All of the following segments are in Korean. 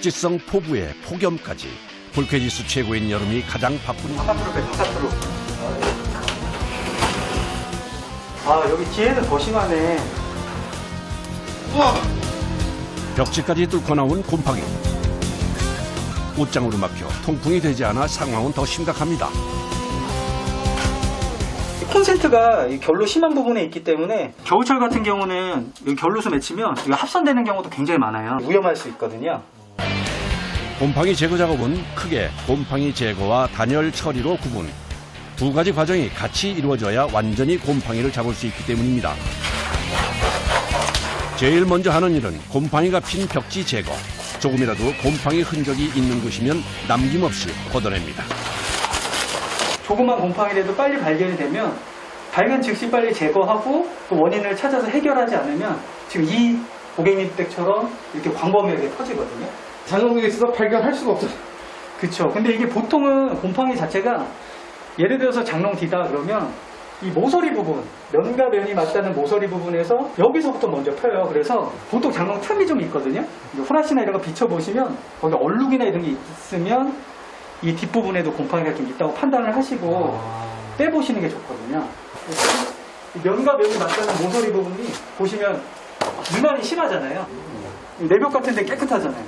적지성 포부에 폭염까지 불쾌지수 최고인 여름이 가장 바쁜. 아, 여기 뒤에는 더 심하네. 벽지까지 뚫고 나온 곰팡이. 옷장으로 막혀 통풍이 되지 않아 상황은 더 심각합니다. 콘센트가 이 결로 심한 부분에 있기 때문에 겨울철 같은 경우는 여기 결로수 맺히면 이거 합선되는 경우도 굉장히 많아요. 위험할 수 있거든요. 곰팡이 제거 작업은 크게 곰팡이 제거와 단열 처리로 구분. 두 가지 과정이 같이 이루어져야 완전히 곰팡이를 잡을 수 있기 때문입니다. 제일 먼저 하는 일은 곰팡이가 핀 벽지 제거. 조금이라도 곰팡이 흔적이 있는 곳이면 남김없이 걷어냅니다. 조그만 곰팡이라도 빨리 발견이 되면 발견 즉시 빨리 제거하고 그 원인을 찾아서 해결하지 않으면 지금 이 고객님 댁처럼 이렇게 광범위하게 퍼지거든요. 장롱에 있어서 발견할 수가 없어. 그렇죠. 근데 이게 보통은 곰팡이 자체가 예를 들어서 장롱 뒤다 그러면 이 모서리 부분, 면과 면이 맞닿는 모서리 부분에서 여기서부터 먼저 펴요. 그래서 보통 장롱 틈이 좀 있거든요. 후라시나 이런 거 비춰보시면 거기 얼룩이나 이런 게 있으면 이 뒷부분에도 곰팡이가 좀 있다고 판단을 하시고 빼보시는 게 좋거든요. 이 면과 면이 맞닿는 모서리 부분이 보시면 유난히 심하잖아요. 내벽 같은 데 깨끗하잖아요.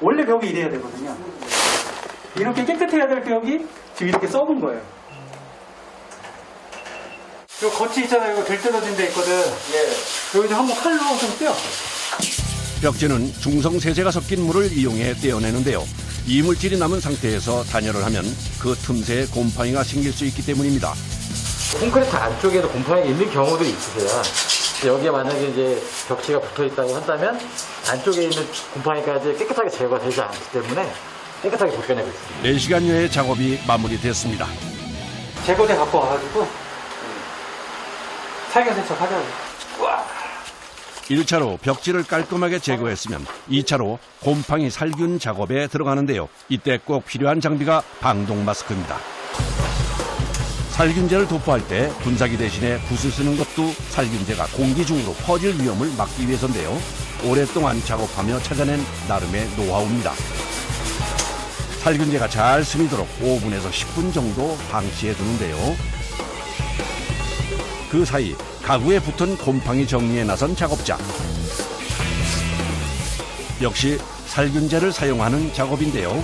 원래 벽이 이래야 되거든요. 이렇게 깨끗해야 될 벽이 지금 이렇게 썩은 거예요. 요 겉이 있잖아요. 이거 들뜯어진 데 있거든. 예. 여기 좀 한번 칼로 좀 떼어. 벽지는 중성 세제가 섞인 물을 이용해 떼어내는데요. 이물질이 남은 상태에서 단열을 하면 그 틈새에 곰팡이가 생길 수 있기 때문입니다. 콘크리트 안쪽에도 곰팡이가 있는 경우도 있으세요. 여기에 만약에 이제 벽지가 붙어 있다고 한다면 안쪽에 있는 곰팡이까지 깨끗하게 제거가 되지 않기 때문에 깨끗하게 벗겨내고 있습니다. 4시간여의 작업이 마무리됐습니다. 제거대 갖고 와가지고 살균 세척 하자고. 1차로 벽지를 깔끔하게 제거했으면 2차로 곰팡이 살균 작업에 들어가는데요. 이때 꼭 필요한 장비가 방독 마스크입니다. 살균제를 도포할 때 분사기 대신에 붓을 쓰는 것도 살균제가 공기 중으로 퍼질 위험을 막기 위해서인데요. 오랫동안 작업하며 찾아낸 나름의 노하우입니다. 살균제가 잘 스미도록 5분에서 10분 정도 방치해 두는데요. 그 사이 가구에 붙은 곰팡이 정리에 나선 작업자. 역시 살균제를 사용하는 작업인데요.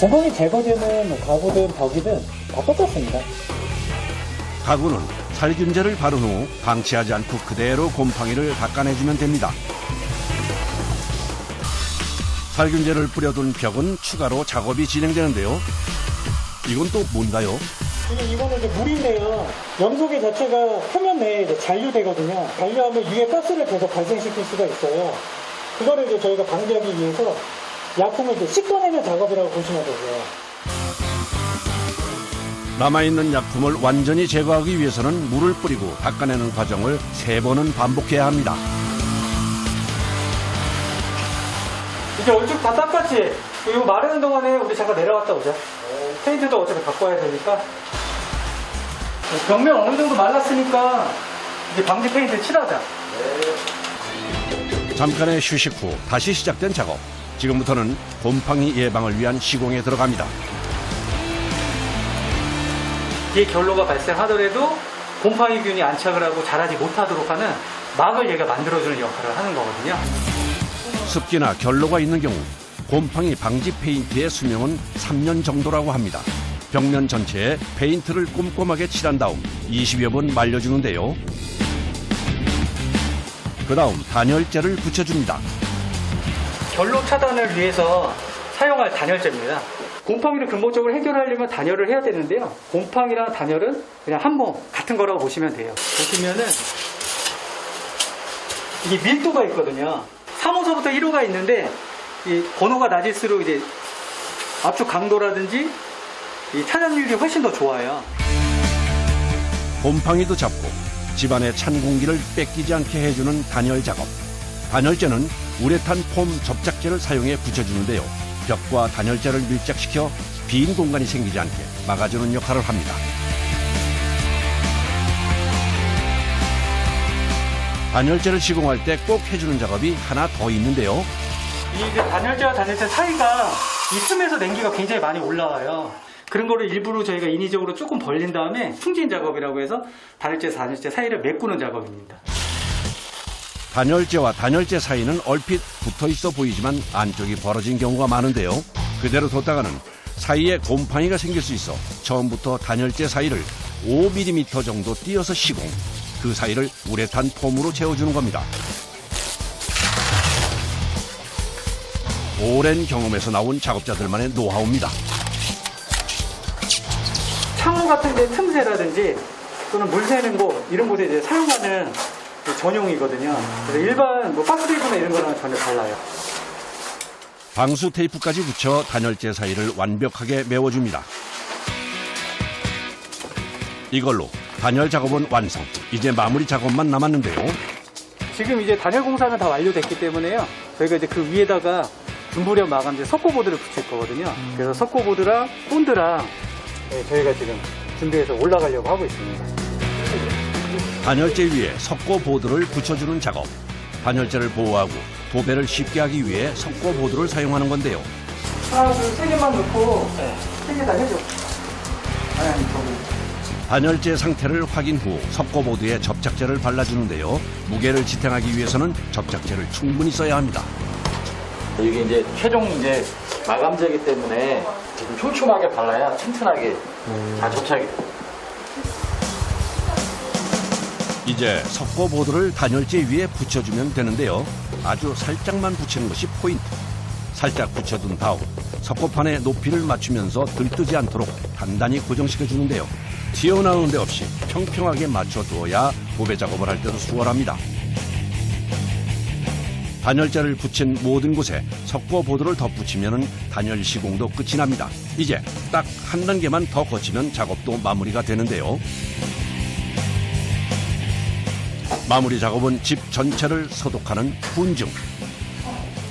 곰팡이 제거제는 뭐 가구든 벽이든 다 똑같습니다. 가구는 살균제를 바른 후 방치하지 않고 그대로 곰팡이를 닦아내주면 됩니다. 살균제를 뿌려둔 벽은 추가로 작업이 진행되는데요. 이건 또 뭔가요? 지금 이거는 이제 물인데요. 염소계 자체가 표면 내에 이제 잔류되거든요. 잔류하면 위에 가스를 계속 발생시킬 수가 있어요. 그거를 이제 저희가 방지하기 위해서 약품을 이제 씻어내는 작업이라고 보시면 되고요. 남아있는 약품을 완전히 제거하기 위해서는 물을 뿌리고 닦아내는 과정을 세 번은 반복해야 합니다. 이제 얼죽 다 닦았지? 이거 마르는 동안에 우리 잠깐 내려갔다 오자. 페인트도 어차피 와야 되니까. 벽면 어느 정도 말랐으니까 이제 방지 페인트 칠하자. 잠깐의 휴식 후 다시 시작된 작업. 지금부터는 곰팡이 예방을 위한 시공에 들어갑니다. 이 결로가 발생하더라도 곰팡이균이 안착을 하고 자라지 못하도록 하는 막을 얘가 만들어주는 역할을 하는 거거든요. 습기나 결로가 있는 경우 곰팡이 방지 페인트의 수명은 3년 정도라고 합니다. 벽면 전체에 페인트를 꼼꼼하게 칠한 다음 20여 번 말려주는데요. 그 다음 단열재를 붙여줍니다. 결로 차단을 위해서 사용할 단열재입니다. 곰팡이를 근본적으로 해결하려면 단열을 해야 되는데요. 곰팡이랑 단열은 그냥 한번 같은 거라고 보시면 돼요. 보시면은 이게 밀도가 있거든요. 3호서부터 1호가 있는데 이 번호가 낮을수록 이제 압축 강도라든지 이 차단율이 훨씬 더 좋아요. 곰팡이도 잡고 집안의 찬 공기를 뺏기지 않게 해주는 단열 작업. 단열재는 우레탄 폼 접착제를 사용해 붙여주는데요. 벽과 단열재를 밀착시켜 빈 공간이 생기지 않게 막아주는 역할을 합니다. 단열재를 시공할 때 꼭 해주는 작업이 하나 더 있는데요. 이 단열재와 단열재 사이가 이 틈에서 냉기가 굉장히 많이 올라와요. 그런 거를 일부러 저희가 인위적으로 조금 벌린 다음에 풍진 작업이라고 해서 단열재, 단열재 사이를 메꾸는 작업입니다. 단열재와 단열재 사이는 얼핏 붙어 있어 보이지만 안쪽이 벌어진 경우가 많은데요. 그대로 뒀다가는 사이에 곰팡이가 생길 수 있어 처음부터 단열재 사이를 5mm 정도 띄어서 시공. 그 사이를 우레탄 폼으로 채워주는 겁니다. 오랜 경험에서 나온 작업자들만의 노하우입니다. 창호 같은 데 틈새라든지 또는 물 새는 곳 이런 곳에 이제 사용하는 그 전용이거든요. 그래서 일반 뭐 박스 테이프나 이런 거랑 전혀 달라요. 방수 테이프까지 붙여 단열재 사이를 완벽하게 메워줍니다. 이걸로 단열 작업은 완성. 이제 마무리 작업만 남았는데요. 지금 이제 단열 공사는 다 완료됐기 때문에요. 저희가 이제 그 위에다가 분부력 마감재 석고보드를 붙일 거거든요. 그래서 석고보드랑 본드랑 네, 저희가 지금 준비해서 올라가려고 하고 있습니다. 단열재 위에 석고 보드를 붙여주는 작업. 단열재를 보호하고 도배를 쉽게 하기 위해 석고 보드를 사용하는 건데요. 하나, 둘, 세 개만 넣고 세 개 다 해줘. 아니, 아니, 저기. 단열재 상태를 확인 후 석고 보드에 접착제를 발라주는데요. 무게를 지탱하기 위해서는 접착제를 충분히 써야 합니다. 이게 이제 최종 이제 마감재이기 때문에 좀 촘촘하게 발라야 튼튼하게 잘 접착이 이제 석고 보드를 단열재 위에 붙여주면 되는데요. 아주 살짝만 붙이는 것이 포인트. 살짝 붙여둔 다음 석고판의 높이를 맞추면서 들뜨지 않도록 단단히 고정시켜 주는데요. 튀어나오는 데 없이 평평하게 맞춰 두어야 도배 작업을 할 때도 수월합니다. 단열재를 붙인 모든 곳에 석고 보드를 덧붙이면 단열 시공도 끝이 납니다. 이제 딱 한 단계만 더 거치면 작업도 마무리가 되는데요. 마무리 작업은 집 전체를 소독하는 훈중.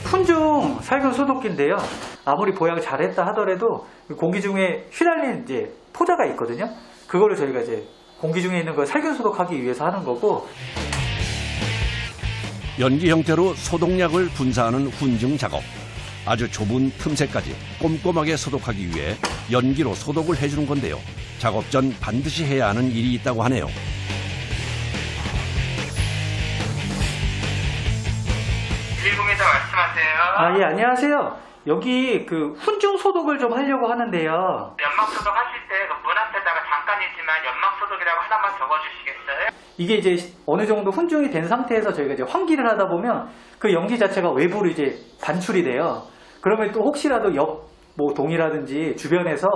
푼중 살균 소독기인데요. 아무리 보양 잘했다 하더라도 공기 중에 휘날린 이제 포자가 있거든요. 그거를 저희가 이제 공기 중에 있는 걸 살균 소독하기 위해서 하는 거고 연기 형태로 소독약을 분사하는 훈증 작업. 아주 좁은 틈새까지 꼼꼼하게 소독하기 위해 연기로 소독을 해주는 건데요. 작업 전 반드시 해야 하는 일이 있다고 하네요. 말씀하세요. 아 예 안녕하세요. 여기 그 훈중 소독을 좀 하려고 하는데요. 연막 소독 하실 때 문 앞에다가 잠깐이지만 연막 소독이라고 하나만 적어주시겠어요? 이게 이제 어느 정도 훈중이 된 상태에서 저희가 이제 환기를 하다 보면 그 연기 자체가 외부로 이제 반출이 돼요. 그러면 또 혹시라도 옆 뭐 동이라든지 주변에서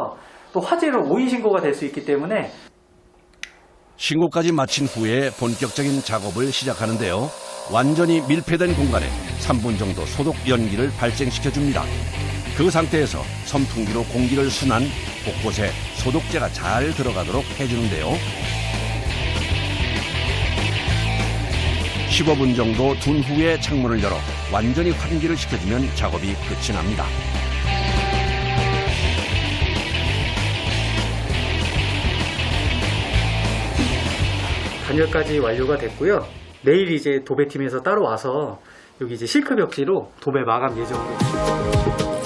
또 화재로 오인 신고가 될 수 있기 때문에 신고까지 마친 후에 본격적인 작업을 시작하는데요. 완전히 밀폐된 공간에 3분 정도 소독 연기를 발생시켜 줍니다. 그 상태에서 선풍기로 공기를 순환 곳곳에 소독제가 잘 들어가도록 해주는데요. 15분 정도 둔 후에 창문을 열어 완전히 환기를 시켜주면 작업이 끝이 납니다. 단열까지 완료가 됐고요. 내일 이제 도배팀에서 따로 와서 여기 이제 실크 벽지로 도배 마감 예정으로.